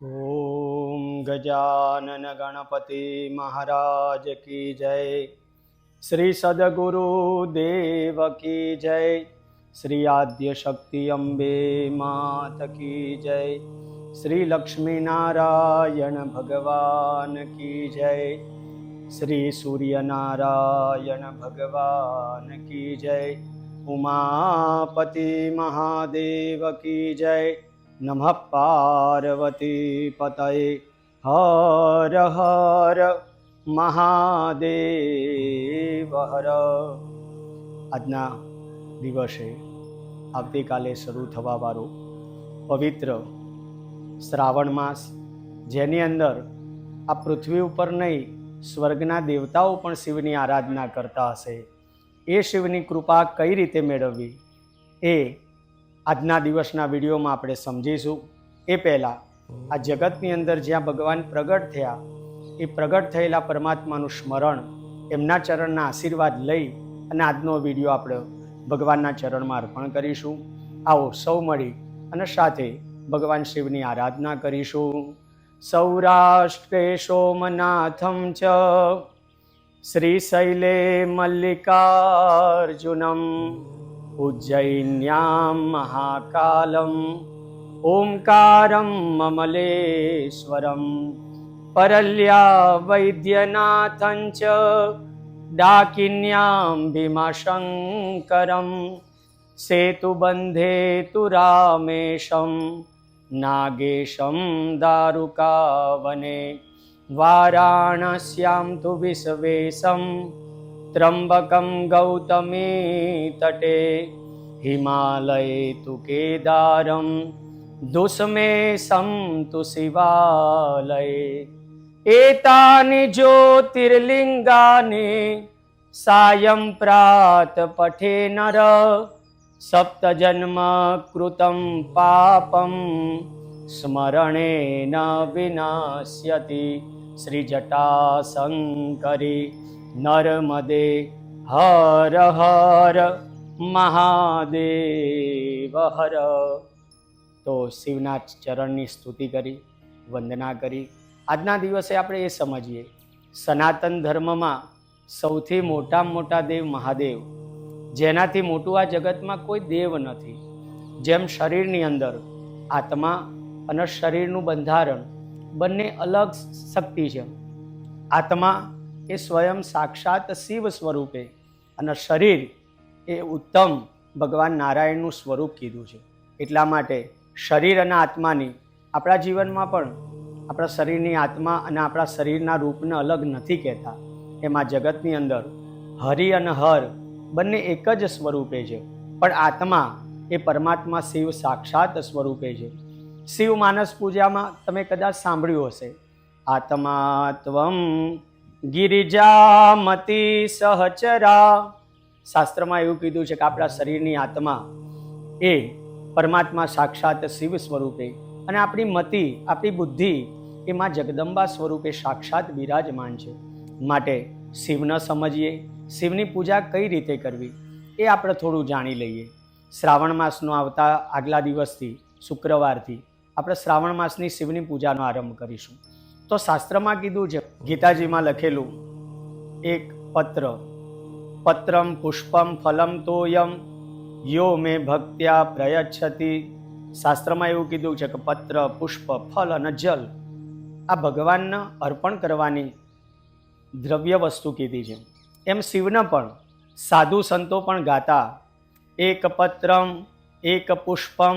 ઓમ ગજાનન ગણપતિ મહારાજ કી જય શ્રી સદગુરુ દેવ કી જય શ્રી આદ્ય શક્તિ અંબે માત કી જય શ્રી લક્ષ્મીનારાયણ ભગવાન કી જય શ્રી સૂર્યનારાયણ ભગવાન કી જય ઉમાપતિ મહાદેવ કી જય નમઃ પાર્વતી પતયે હર હર મહાદેવ હર આજના દિવસે આવતીકાલે શરૂ થવાવાળો પવિત્ર શ્રાવણ માસ, જેની અંદર આ પૃથ્વી ઉપર નહીં, સ્વર્ગના દેવતાઓ પણ શિવની આરાધના કરતા હશે. એ શિવની કૃપા કઈ રીતે મેળવવી? એ આજના દિવસના વિડીયોમાં આપણે સમજીશું. એ પહેલાં, આ જગતની અંદર જ્યાં ભગવાન પ્રગટ થયા, એ પ્રગટ થયેલા પરમાત્માનું સ્મરણ, એમના ચરણના આશીર્વાદ લઈ અને આજનો વીડિયો આપણે ભગવાનના ચરણમાં અર્પણ કરીશું. આવો સૌ મળી અને સાથે ભગવાન શિવની આરાધના કરીશું. સૌરાષ્ટ્રે સોમનાથમ ચ શ્રીશૈલે મલ્લિકાર્જુનમ. उज्जयिन्यां महाकालम् ओङ्कारं ममलेश्वरं परल्या वैद्यनाथञ्च डाकिन्यां भीमाशङ्करं सेतुबन्धे तु रामेशं नागेशं दारुकावने वाराणस्यां तु विश्वेशम् ત્રંબકમ ગૌતમી તટે હિમાલય તુ કેદારમ દુષ્મે સમ તુ શિવાલય એતાની જ્યોતિર્લિંગાની સાયં પ્રાત પઠે નર સપ્તજન્મ કૃતમ પાપમ સ્મરણેન વિનાશ્યતિ શ્રીજટાશંકરી નર્મદે હર હર મહાદેવ હર તો શિવના ચરણની સ્તુતિ કરી, વંદના કરી. આજના દિવસે આપણે એ સમજીએ, સનાતન ધર્મમાં સૌથી મોટામાં મોટા દેવ મહાદેવ, જેનાથી મોટું આ જગતમાં કોઈ દેવ નથી, જેમ શરીરની અંદર આત્મા અને શરીરનું બંધારણ બંને અલગ શક્તિ છે. આત્મા એ સ્વયં સાક્ષાત શિવ સ્વરૂપે અને શરીર એ ઉત્તમ ભગવાન નારાયણનું સ્વરૂપ કીધું છે. એટલા માટે શરીર અને આત્માની આપણા જીવનમાં પણ આપણા શરીરની આત્મા અને આપણા શરીરના રૂપને અલગ નથી કહેતા. એમાં જગતની અંદર હરિ અને હર બંને એક જ સ્વરૂપે છે. પણ આત્મા એ પરમાત્મા શિવ સાક્ષાત સ્વરૂપે છે. શિવ માનસ પૂજામાં તમે કદાચ સાંભળ્યું હશે. આત્મા ગિરિજામતી સહચરા. શાસ્ત્રમાં એવું કીધું છે કે આપણા શરીરની આત્મા એ પરમાત્મા સાક્ષાત શિવ સ્વરૂપે અને આપણી મતિ, આપણી બુદ્ધિ એમાં જગદંબા સ્વરૂપે સાક્ષાત બિરાજમાન છે. માટે શિવને સમજીએ, શિવની પૂજા કઈ રીતે કરવી એ આપણે થોડું જાણી લઈએ. શ્રાવણ માસનો આવતા આગલા દિવસથી, શુક્રવારથી આપણે શ્રાવણ માસની શિવની પૂજાનો આરંભ કરીશું. તો શાસ્ત્રમાં કીધું છે, ગીતાજીમાં લખેલું, એક પત્ર, પત્રમ પુષ્પમ ફલમ તોયમ, યો મે ભક્ત્યા પ્રયચ્છતિ. શાસ્ત્રમાં એવું કીધું છે કે પત્ર, પુષ્પ, ફલ અને જલ, આ ભગવાનને અર્પણ કરવાની દ્રવ્ય વસ્તુ કીધી છે. એમ શિવને પણ સાધુ સંતો પણ ગાતા, એક પત્રમ, એક પુષ્પમ,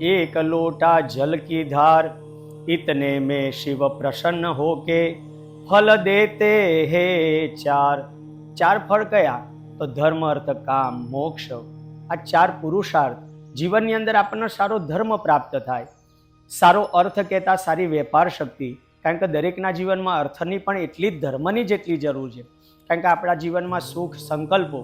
એક લોટા જલ કી ધાર ઇતને में शिव प्रसन्न हो के फल देते હે ચાર ચાર ફળ કયા તો ધર્મ અર્થ કામ મોક્ષ આ ચાર પુરુષાર્થ જીવનની અંદર આપણને સારો ધર્મ પ્રાપ્ત થાય સારો અર્થ કહેતા સારી વેપાર શક્તિ કારણ કે દરેકના જીવનમાં અર્થની પણ એટલી જ ધર્મની જેટલી જરૂર છે કારણ કે આપણા જીવનમાં સુખ સંકલ્પો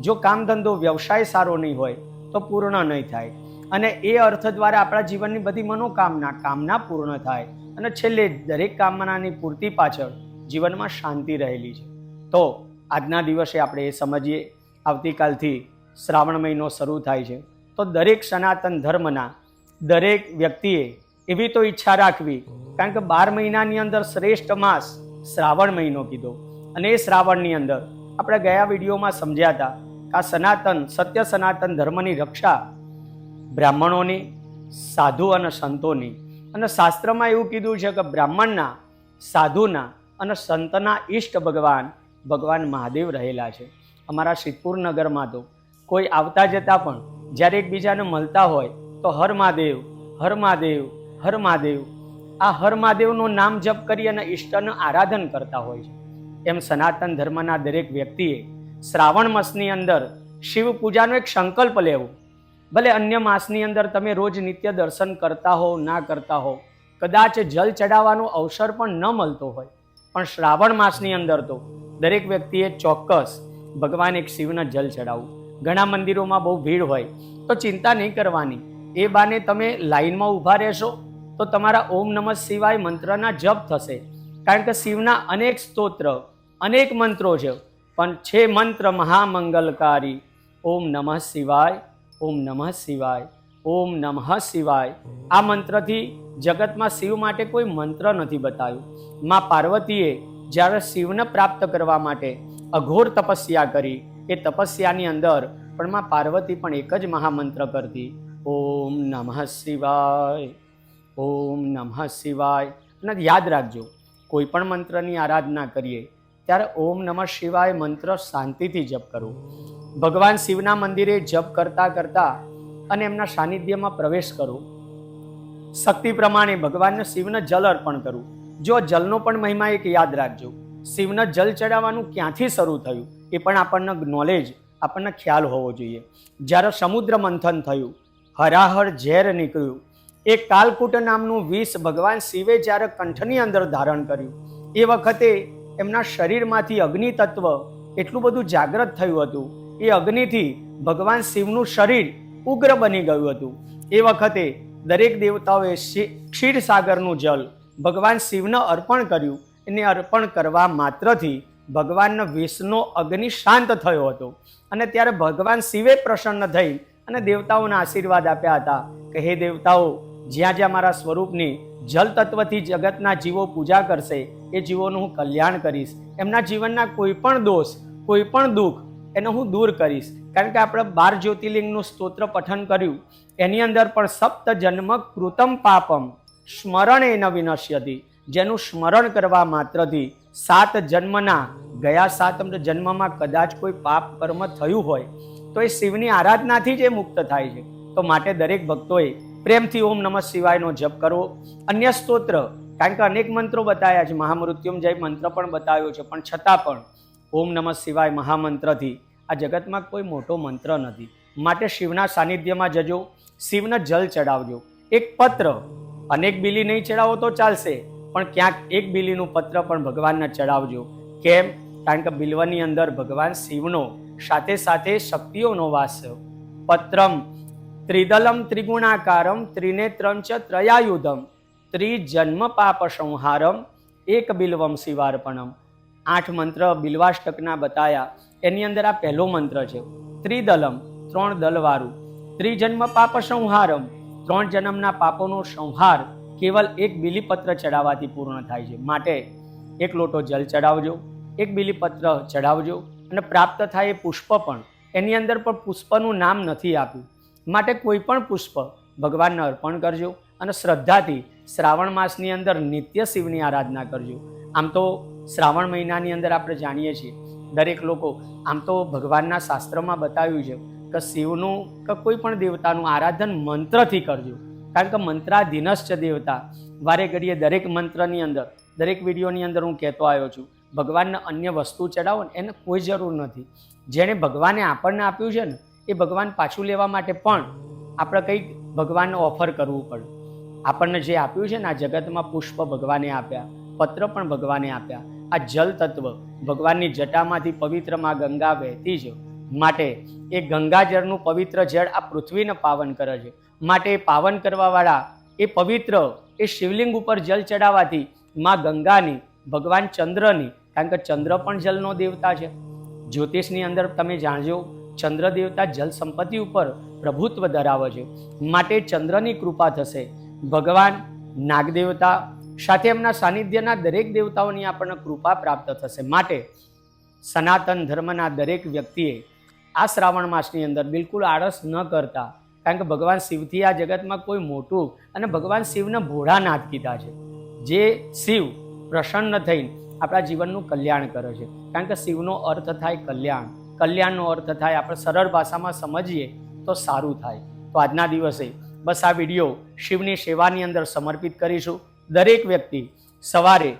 જો કામ ધંધો વ્યવસાય સારો નહીં હોય તો પૂર્ણ નહીં થાય અને એ અર્થ દ્વારા આપણા જીવનની બધી મનોકામના, કામના પૂર્ણ થાય. અને છેલ્લે દરેક કામનાની પૂર્તિ પાછળ જીવનમાં શાંતિ રહેલી છે. તો આજના દિવસે આપણે એ સમજીએ, આવતીકાલથી શ્રાવણ મહિનો શરૂ થાય છે. તો દરેક સનાતન ધર્મના દરેક વ્યક્તિએ એવી તો ઈચ્છા રાખવી, કારણ કે બાર મહિનાની અંદર શ્રેષ્ઠ માસ શ્રાવણ મહિનો કીધો. અને એ શ્રાવણની અંદર આપણે ગયા વિડીયોમાં સમજ્યા હતા કે આ સનાતન, સત્ય સનાતન ધર્મની રક્ષા બ્રાહ્મણોની, સાધુ અને સંતોની. અને શાસ્ત્રમાં એવું કીધું છે કે બ્રાહ્મણના, સાધુના અને સંતના ઈષ્ટ ભગવાન ભગવાન મહાદેવ રહેલા છે. અમારા સિદ્ધપુર નગરમાં તો કોઈ આવતા જતા પણ જ્યારે એકબીજાને મળતા હોય તો હર મહાદેવ હર મહાદેવ હર મહાદેવ. આ હર મહાદેવનું નામ જપ કરી અને ઈષ્ટનું આરાધન કરતા હોય છે. એમ સનાતન ધર્મના દરેક વ્યક્તિએ શ્રાવણ માસની અંદર શિવ પૂજાનો એક સંકલ્પ લેવો. ભલે અન્ય માસની અંદર તમે રોજ નિત્ય દર્શન કરતા હો ના કરતા હો કદાચ જલ ચડાવવાનો અવસર પણ ન મળતો હોય, પણ શ્રાવણ માસની અંદર તો દરેક વ્યક્તિએ ચોક્કસ ભગવાન એક શિવના જલ ચડાવવું. ઘણા મંદિરોમાં બહુ ભીડ હોય, તો ચિંતા નહીં કરવાની. એ બાને તમે લાઈનમાં ઊભા રહેશો, તો તમારા ઓમ નમઃ શિવાય મંત્રના જપ થશે. કારણ કે શિવના અનેક સ્તોત્ર, અનેક મંત્રો છે, પણ છે મંત્ર મહામંગલકારી. ઓમ નમઃ શિવાય ઓમ નમઃ શિવાય, ઓમ નમઃ શિવાય. આ મંત્રથી જગતમાં શિવ માટે કોઈ મંત્ર નથી બતાવ્યું માં પાર્વતીએ જ્યારે શિવને પ્રાપ્ત કરવા માટે અઘોર તપસ્યા કરી, એ તપસ્યાની અંદર પણ માં પાર્વતી પણ એક જ મહામંત્ર કરતી, ઓમ નમઃ શિવાય, ઓમ નમઃ શિવાય. અને યાદ રાખજો, કોઈ પણ મંત્રની આરાધના કરીએ ત્યારે ઓમ નમઃ શિવાય મંત્ર શાંતિથી જપ કરવું. ભગવાન શિવના મંદિરે જપ કરતા કરતા અને એમના સાનિધ્યમાં પ્રવેશ કરો શક્તિ પ્રમાણે ભગવાનને શિવને જલ અર્પણ કરવું. જો જલનો પણ મહિમા એક યાદ રાખજો. શિવને જલ ચડાવવાનું ક્યાંથી શરૂ થયું એ પણ આપણને નોલેજ આપણને ખ્યાલ હોવો જોઈએ. જ્યારે સમુદ્ર મંથન થયું, હરાહર ઝેર નીકળ્યું. એ કાલકૂટ નામનું વિષ ભગવાન શિવે જ્યારે કંઠની અંદર ધારણ કર્યું. એ વખતે એમના શરીરમાંથી અગ્નિ તત્વ એટલું બધું જાગ્રત થયું હતું. એ અગ્નિથી ભગવાન શિવનું શરીર ઉગ્ર બની ગયું હતું. એ વખતે દરેક દેવતાઓએ ક્ષીરસાગરનું જલ ભગવાન શિવને અર્પણ કર્યું. એને અર્પણ કરવા માત્રથી ભગવાનનો વિષનો અગ્નિ શાંત થયો હતો. અને ત્યારે ભગવાન શિવે પ્રસન્ન થઈ અને દેવતાઓના આશીર્વાદ આપ્યા હતા કે, હે દેવતાઓ જ્યાં જ્યાં મારા સ્વરૂપની જલ તત્વથી જગતના જીવો પૂજા કરશે, એ જીવોનું હું કલ્યાણ કરીશ. એમના જીવનના કોઈ પણ દોષ, કોઈ પણ દુઃખ એને હું દૂર કરીશ. કારણ કે આપણે બાર જ્યોતિર્લિંગનું સ્તોત્ર પઠન કર્યું, એની અંદર પણ સપ્ત જન્મ કૃતમ પાપમ, સ્મરણ ન નવિનશ્યથી જેનું સ્મરણ કરવા માત્રથી સાત જન્મના, ગયા સાત જન્મમાં કદાચ કોઈ પાપ કર્મ થયું હોય, તો એ શિવની આરાધનાથી જ એ મુક્ત થાય છે. તો માટે દરેક ભક્તોએ પ્રેમથી ઓમ નમઃ શિવાયનો જપ કરવો. અન્ય સ્તોત્ર, કારણ કે અનેક મંત્રો બતાવ્યા છે મહામૃત્યુંજય મંત્ર પણ બતાવ્યો છે, પણ છતાં પણ ઓમ નમઃ શિવાય મહામંત્રથી આ જગતમાં કોઈ મોટો મંત્ર નથી. માટે શિવના સાનિધ્યમાં જજો, શિવને જલ ચડાવજો. એક પત્ર, અનેક બિલી નહીં ચડાવો તો ચાલશે, પણ ક્યાંક એક બિલીનું પત્ર પણ ભગવાનને ચડાવજો. કેમ? કારણ કે બિલ્વની અંદર ભગવાન શિવનો સાથે સાથે શક્તિઓનો વાસ પત્રમ ત્રિદલમ ત્રિગુણાકારમ, ત્રિનેત્રમ ચ ત્રયાયુધમ ત્રિજન્મ પાપ સંહારમ એક બિલ્વમ શિવાર્પણમ. આઠ મંત્ર બિલ્વાષ્ટકના બતાયા. એની અંદર આ પહેલો મંત્ર છે. ત્રિદલમ, ત્રણ દલવાળું ત્રિજન્મ પાપ સંહારમ ત્રણ જન્મના પાપોનો સંહાર કેવલ એક બિલીપત્ર ચડાવવાથી પૂર્ણ થાય છે. માટે એક લોટો જલ ચડાવજો, એક બિલીપત્ર ચડાવજો અને પ્રાપ્ત થાય એ પુષ્પ પણ. એની અંદર પણ પુષ્પનું નામ નથી આપ્યું. માટે કોઈ પણ પુષ્પ ભગવાનને અર્પણ કરજો અને શ્રદ્ધાથી શ્રાવણ માસની અંદર નિત્ય શિવની આરાધના કરજો. આમ તો શ્રાવણ મહિનાની અંદર આપણે જાણીએ છીએ, દરેક લોકો, આમ તો ભગવાનના શાસ્ત્રમાં બતાવ્યું છે કે શિવનું કે કોઈ પણ દેવતાનું આરાધન મંત્રથી કરજો. કારણ કે મંત્રાધીનશ્ચ દેવતા, વારે ઘડીએ દરેક મંત્રની અંદર, દરેક વિડીયોની અંદર હું કહેતો આવ્યો છું, ભગવાનને અન્ય વસ્તુ ચડાવો ને એને કોઈ જરૂર નથી. જેણે ભગવાને આપણને આપ્યું છે ને એ ભગવાન પાછું લેવા માટે પણ આપણે કંઈક ભગવાનને ઓફર કરવું પડે. આપણને જે આપ્યું છે ને આ જગતમાં પુષ્પ ભગવાને આપ્યા, પત્ર પણ ભગવાને આપ્યા. આ જલ તત્વ ભગવાનની જટામાંથી પવિત્રમાં ગંગા વહેતી છે માટે એ ગંગાજળનું પવિત્ર જળ આ પૃથ્વીને પાવન કરે છે. માટે એ પાવન કરવાવાળા એ પવિત્ર, એ શિવલિંગ ઉપર જલ ચડાવવાથી માં ગંગાની, ભગવાન ચંદ્રની, કારણ કે ચંદ્ર પણ જલનો દેવતા છે. જ્યોતિષની અંદર તમે જાણજો ચંદ્ર દેવતા જલ સંપત્તિ ઉપર પ્રભુત્વ ધરાવે છે. માટે ચંદ્રની કૃપા થશે. ભગવાન નાગદેવતા સાથે એમના સાનિધ્યના દરેક દેવતાઓની આપણને કૃપા પ્રાપ્ત થશે. માટે સનાતન ધર્મના દરેક વ્યક્તિએ આ શ્રાવણ માસની અંદર બિલકુલ આળસ ન કરતા, કારણ કે ભગવાન શિવથી આ જગતમાં કોઈ મોટું અને ભગવાન શિવને ભોળાનાથ કીધા છે. જે શિવ પ્રસન્ન થઈને આપણા જીવનનું કલ્યાણ કરે છે. કારણ કે શિવનો અર્થ થાય કલ્યાણ. કલ્યાણનો અર્થ થાય, આપણે સરળ ભાષામાં સમજીએ તો સારું થાય. તો આજના દિવસે બસ આ વીડિયો શિવની સેવાની અંદર સમર્પિત કરીશું. દરેક વ્યક્તિ સવારે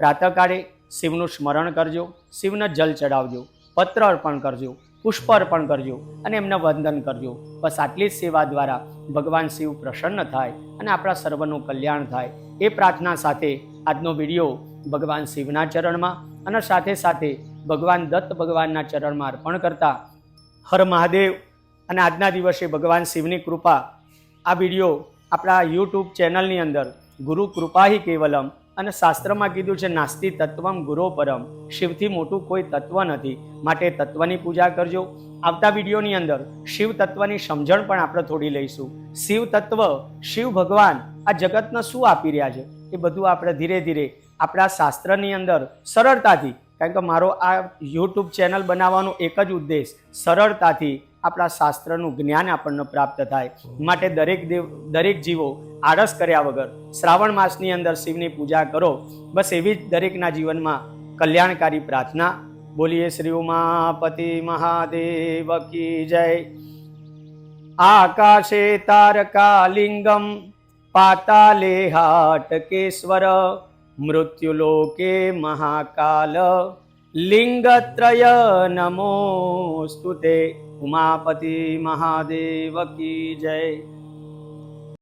પ્રાતઃકાળે શિવનું સ્મરણ કરજો, શિવને જલ ચડાવજો, પત્ર અર્પણ કરજો, પુષ્પ અર્પણ કરજો અને એમને વંદન કરજો. બસ આટલી જ સેવા દ્વારા ભગવાન શિવ પ્રસન્ન થાય અને આપણા સર્વનું કલ્યાણ થાય. એ પ્રાર્થના સાથે આજનો વીડિયો ભગવાન શિવના ચરણમાં અને સાથે સાથે ભગવાન દત્ત ભગવાનના ચરણમાં અર્પણ કરતા હર મહાદેવ અને આજના દિવસે ભગવાન શિવની કૃપા આ વીડિયો આપણા યુટ્યુબ ચેનલની અંદર ગુરુ કૃપાહી કેવલમ અને શાસ્ત્રમાં કીધું છે, નાસ્તિ તત્વમ ગુરો પરમ. શિવથી મોટું કોઈ તત્વ નથી. માટે તત્વની પૂજા કરજો. આવતા વિડીયોની અંદર શિવ તત્વની સમજણ પણ આપણે થોડી લઈશું. શિવ તત્વ, શિવ ભગવાન આ જગતને શું આપી રહ્યા છે? એ બધું આપણે ધીરે ધીરે આપણા શાસ્ત્રની અંદર સરળતાથી, કારણ કે મારો આ યુટ્યુબ ચેનલ બનાવવાનો એક જ ઉદ્દેશ, સરળતાથી આપણા શાસ્ત્રનું જ્ઞાન આપણને પ્રાપ્ત થાય. માટે દરેક દેવ, દરેક જીવો આળસ કર્યા વગર શ્રાવણ માસની અંદર શિવની પૂજા કરો. બસ એવી જ દરેકના જીવનમાં કલ્યાણકારી પ્રાર્થના. બોલીએ શ્રી ઉમાપતિ મહાદેવ કી જય. આકાશે તારકાલિંગમ, પાતાલે હાટકેશ્વર. મૃત્યુલોકે મહાકાલ લિંગત્રય નમોસ્તુ તે ઉમાપતિ મહાદેવ કી જય